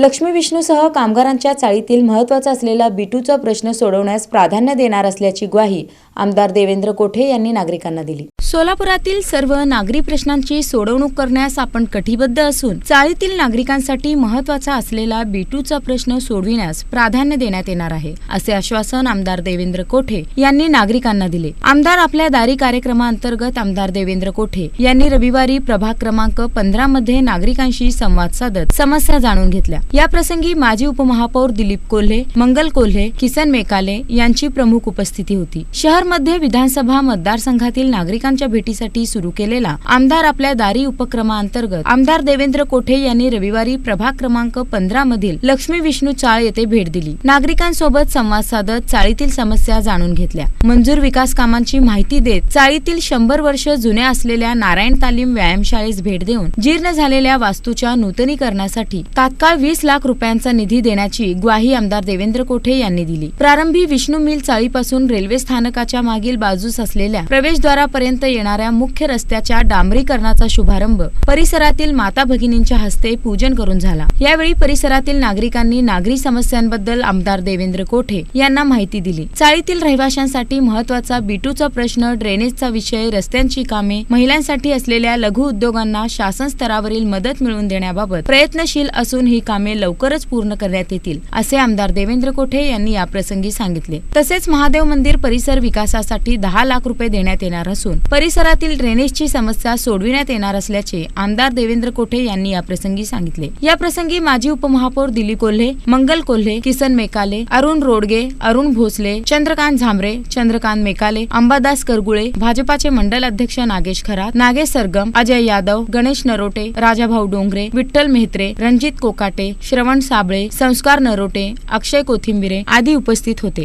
लक्ष्मी विष्णूसह कामगारांच्या चाळीतील महत्त्वाचा असलेला बिटूचा प्रश्न सोडवण्यास प्राधान्य देणार असल्याची ग्वाही आमदार देवेंद्र कोठे यांनी नागरिकांना दिली. सोलापुरातील सर्व नागरी प्रश्नांची सोडवणूक करण्यास आपण कटिबद्ध असून चाळीतील नागरिकांसाठी महत्त्वाचा असलेला बिटूचा प्रश्न सोडविण्यास प्राधान्य देण्यात येणार आहे असे आश्वासन आमदार देवेंद्र कोठे यांनी नागरिकांना दिले. आमदार आपल्या दारी कार्यक्रमाअंतर्गत आमदार देवेंद्र कोठे यांनी रविवारी प्रभाग क्रमांक पंधरा मध्ये नागरिकांशी संवाद साधत समस्या जाणून घेतल्या. याप्रसंगी माजी उपमहापौर दिलीप कोल्हे मंगल कोल्हे किसन मेकाले यांची प्रमुख उपस्थिती होती. शहरमध्ये विधानसभा मतदारसंघातील नागरिकांच्या भेटीसाठी सुरू केलेला आमदार आपल्या दारी उपक्रमाअंतर्गत आमदार देवेंद्र कोठे यांनी रविवारी प्रभाग क्रमांक पंधरा मधील लक्ष्मी विष्णू चाळ येथे भेट दिली. नागरिकांसोबत संवाद साधत चाळीतील समस्या जाणून घेतल्या. मंजूर विकास कामांची माहिती देत चाळीतील शंभर वर्ष जुन्या असलेल्या नारायण तालीम व्यायामशाळेस भेट देऊन जीर्ण झालेल्या वास्तूच्या नूतनीकरणासाठी तात्काळ वीस लाख रुपयांचा निधी देण्याची ग्वाही आमदार देवेंद्र कोठे यांनी दिली. प्रारंभी विष्णू मिल चाळीपासून रेल्वे स्थानकाच्या मागील बाजूस असलेल्या प्रवेशद्वारापर्यंत येणाऱ्या मुख्य रस्त्याच्या डांबरीकरणाचा शुभारंभ परिसरातील माता भगिनींच्या हस्ते पूजन करून झाला. यावेळी परिसरातील नागरिकांनी नागरी समस्यांबद्दल आमदार देवेंद्र कोठे यांना माहिती दिली. चाळीतील रहिवाशांसाठी महत्त्वाचा बिटूचा प्रश्न ड्रेनेजचा विषय रस्त्यांची कामे महिलांसाठी असलेल्या लघु उद्योगांना शासन स्तरावरील मदत मिळवून देण्याबाबत प्रयत्नशील असून ही कामे कामे लवकरच पूर्ण करण्यात येतील असे आमदार देवेंद्र कोठे यांनी याप्रसंगी सांगितले. तसेच महादेव मंदिर परिसर विकासासाठी दहा लाख रुपये देण्यात येणार असून परिसरातील ड्रेनेजची समस्या सोडविण्यात येणार असल्याचे आमदार देवेंद्र कोठे यांनी याप्रसंगी सांगितले. याप्रसंगी माजी उपमहापौर दिलीप कोल्हे मंगल कोल्हे किसन मेकाले अरुण रोडगे अरुण भोसले चंद्रकांत झांबरे चंद्रकांत मेकाले अंबादास करगुळे भाजपाचे मंडल अध्यक्ष नागेश खरात नागेश सरगम अजय यादव गणेश नरोटे राजाभाऊ डोंगरे विठ्ठल मेहत्रे रणजित कोकाटे श्रवण साबळे संस्कार नरोटे अक्षय कोथिंबिरे आदी उपस्थित होते.